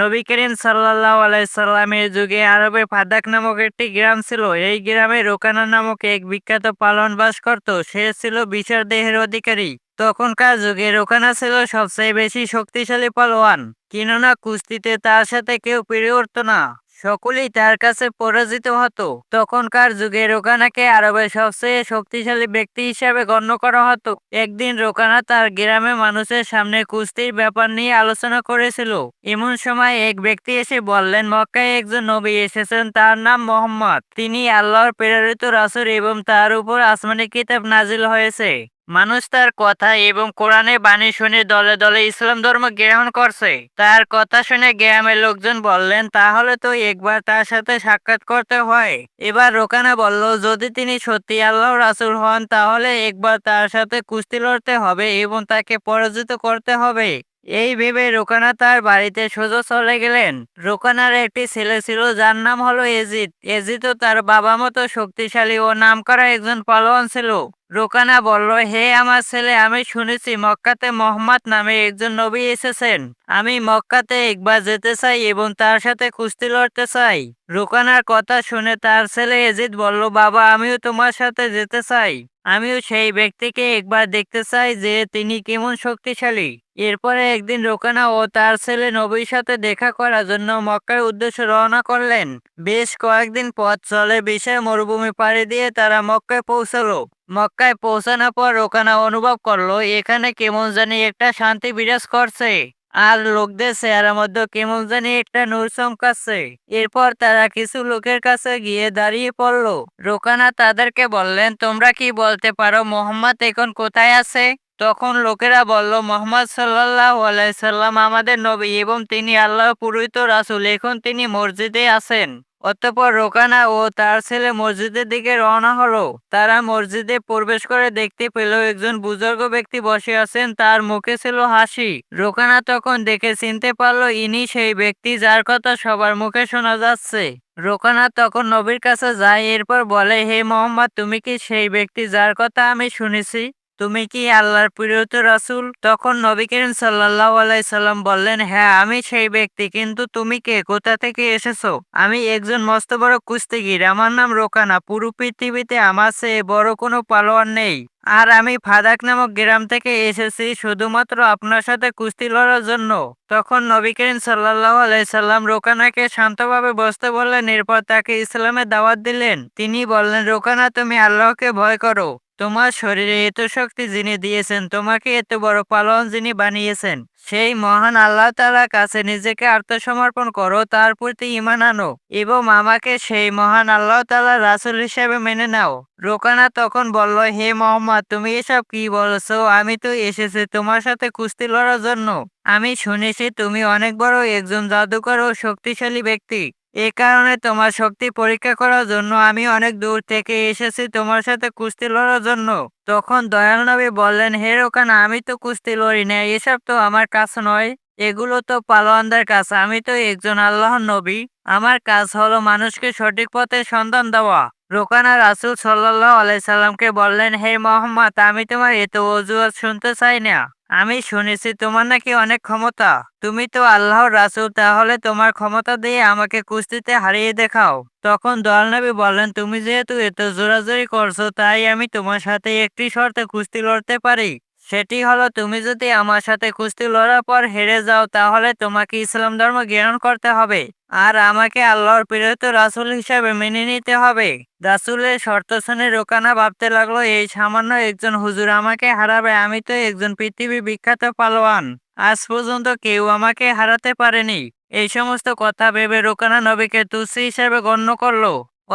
নবী করিম সাল্লাহ আলাইসাল্লামের যুগে আরবে ফাদাক নামক একটি গ্রাম ছিল। এই গ্রামে রোকানা নামক এক বিখ্যাত পালন বাস করত। সে ছিল বিশাল দেহের অধিকারী। তখনকার যুগে রোকানা ছিল সবচেয়ে বেশি শক্তিশালী পালোয়ান। কেননা কুস্তিতে তার সাথে কেউ পেরে উঠত না। সকলেই তার কাছে পরাজিত হতো। তখনকার যুগে রোকানাকে আরবের সবচেয়ে শক্তিশালী ব্যক্তি হিসাবে গণ্য করা হতো। একদিন রোকানা তার গ্রামে মানুষের সামনে কুস্তির ব্যাপার নিয়ে আলোচনা করেছিল। এমন সময় এক ব্যক্তি এসে বললেন, মক্কায় একজন নবী এসেছেন, তার নাম মোহাম্মদ। তিনি আল্লাহর প্রেরিত রাসুর এবং তার উপর আসমানি কিতাব নাজিল হয়েছে। মানুষ তার কথা এবং কোরআনের বাণী শুনে দলে দলে ইসলাম ধর্ম গ্রহণ করছে। তার কথা শুনে গ্রামের লোকজন বললেন, তাহলে তো একবার তার সাথে সাক্ষাৎ করতে হয়। এবার রোকানা বলল, যদি তিনি সত্যি আল্লাহ রাসূল হন, তাহলে একবার তার সাথে কুস্তি লড়তে হবে এবং তাকে পরাজিত করতে হবে। এই ভেবে রোকানা তার বাড়িতে সোজা চলে গেলেন। রোকানার একটি ছেলে ছিল, যার নাম হলো এজিদ। এজিদও তার বাবা মতো শক্তিশালী ও নামকরা একজন পালোয়ান ছিল। রোকানা বলল, হে আমার ছেলে, আমি শুনেছি মক্কাতে মোহাম্মদ নামে একজন নবী এসেছেন। আমি মক্কাতে একবার যেতে চাই এবং তার সাথে কুস্তি লড়তে চাই। রোকানার কথা শুনে তার ছেলে এজিদ বলল, বাবা, আমিও তোমার সাথে যেতে চাই। আমিও সেই ব্যক্তিকে একবার দেখতে চাই যে তিনি কেমন শক্তিশালী। এরপরে একদিন রোকানা ও তার ছেলে নবীর সাথে দেখা করার জন্য মক্কার উদ্দেশ্যে রওনা করলেন। বেশ কয়েকদিন পথ চলে বিশাল মরুভূমি পাড়ি দিয়ে তারা মক্কায় পৌঁছালো। মক্কায় পৌঁছানোর পর রোকানা অনুভব করল, এখানে কেমন জানি একটা শান্তি বিরাজ করছে। আর লোকদের চেহারার মধ্যে কেমন জানি একটা নূর চমকাচ্ছে এরপর তারা কিছু লোকের কাছে গিয়ে দাঁড়িয়ে পড়ল। রোকানা তাদেরকে বললেন, তোমরা কি বলতে পারো মোহাম্মদ এখন কোথায় আছে? তখন লোকেরা বলল, মোহাম্মদ সাল্লাহ আলাইসাল্লাম আমাদের নবী এবং তিনি আল্লাহ পুরোহিত রাসুল, এখন তিনি মসজিদে আছেন। অতঃপর রোকানা ও তার ছেলে মসজিদের দিকে রওনা হলো। তারা মসজিদে প্রবেশ করে দেখতে পেল একজন বুজুর্গ ব্যক্তি বসে আছেন, তার মুখে ছিল হাসি। রোকানা তখন দেখে চিনতে পারল, ইনি সেই ব্যক্তি যার কথা সবার মুখে শোনা যাচ্ছে। রোকানা তখন নবীর কাছে যায়, এরপর বলে, হে মোহাম্মদ, তুমি কি সেই ব্যক্তি যার কথা আমি শুনেছি? তুমি কি আল্লাহর প্রিয়ত রাসুল? তখন নবী করিম সাল্লাহ আলাইসাল্লাম বললেন হ্যাঁ আমি সেই ব্যক্তি, কিন্তু তুমি কে? কোথা থেকে এসেছ? আমি একজন মস্ত বড় কুস্তিগির। আমার নাম রোকানা। পুরো পৃথিবীতে আমার চেয়ে বড় কোনো পালোয়ার নেই। আর আমি ফাদাক নামক গ্রাম থেকে এসেছি শুধুমাত্র আপনার সাথে কুস্তি লড়ার জন্য। তখন নবী করিম সাল্লাহ আলাইসাল্লাম রোকানাকে শান্তভাবে বসতে বললেন, এরপর তাকে ইসলামের দাওয়াত দিলেন। তিনি বললেন, রোকানা, তুমি আল্লাহকে ভয় করো। তোমার শরীরে এত শক্তি যিনি দিয়েছেন, তোমাকে এত বড় পালন যিনি বানিয়েছেন, সেই মহান আল্লাহ তালার কাছে নিজেকে আত্মসমর্পণ করো, তার প্রতি ইমান আনো এবং আমাকে সেই মহান আল্লাহ তালা রাসুল হিসেবে মেনে নাও। রোকানা তখন বলল, হে মোহাম্মদ, তুমি এসব কি বলছো? আমি তো এসেছি তোমার সাথে কুস্তি লড়ার জন্য। আমি শুনেছি তুমি অনেক বড় একজন জাদুকর ও শক্তিশালী ব্যক্তি। এ কারণে তোমার শক্তি পরীক্ষা করার জন্য আমি অনেক দূর থেকে এসেছি তোমার সাথে কুস্তি লড়ার জন্য। তখন দয়াল নবী বললেন, হে রোকানা, আমি তো কুস্তি লড়ি না এসব তো আমার কাজ নয়। এগুলো তো পালোয়ানদের কাজ, আমি তো একজন আল্লাহর নবী। আমার কাজ হলো মানুষকে সঠিক পথে সন্ধান দেওয়া। রোকানা রাসুল সাল্লাহ আলাইসাল্লামকে বললেন, হে মোহাম্মদ, আমি তোমার এত অজুহাত শুনতে চাই না। আমি শুনেছি তোমার নাকি অনেক ক্ষমতা। তুমি তো আল্লাহর রাসুল, তাহলে তোমার ক্ষমতা দিয়ে আমাকে কুস্তিতে হারিয়ে দেখাও। তখন দলনবী নবী বললেন, তুমি যেহেতু এত জোরাজোরি করছ, তাই আমি তোমার সাথে একটি শর্তে কুস্তি লড়তে পারি। সেটি হলো, তুমি যদি আমার সাথে কুস্তি লড়ার পর হেরে যাও, তাহলে তোমাকে ইসলাম ধর্ম গ্রহণ করতে হবে। আর আমাকে আল্লাহর প্রেরিত রাসূল হিসাবে মেনে নিতে হবে। রাসুলের শর্ত শুনে রোকানা ভাবতে লাগল, এই সামান্য একজন হুজুর আমাকে হারাবে, আমি তো একজন পৃথিবী বিখ্যাত পালোয়ান। আজ পর্যন্ত কেউ আমাকে হারাতে পারেনি। এই সমস্ত কথা ভেবে রোকানা নবীকে তুসি হিসেবে গণ্য করল।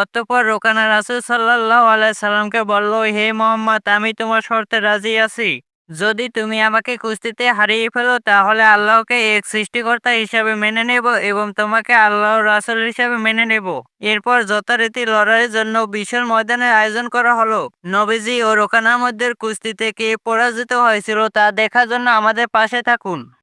অতঃপর রোকানা রাসুল সাল্লাহ আলাইসাল্লামকে বলল, হে মোহাম্মদ, আমি তোমার শর্তে রাজি আছি। যদি তুমি আমাকে কুস্তিতে হারিয়ে ফেলো, তাহলে আল্লাহকে এক সৃষ্টিকর্তা হিসাবে মেনে নেব এবং তোমাকে আল্লাহ রাসুল হিসাবে মেনে নেব। এরপর যথারীতি লড়াইয়ের জন্য বিশাল ময়দানের আয়োজন করা হলো। নবীজি ও রোকানার মধ্যে কুস্তিতে কে পরাজিত হয়েছিল তা দেখার জন্য আমাদের পাশে থাকুন।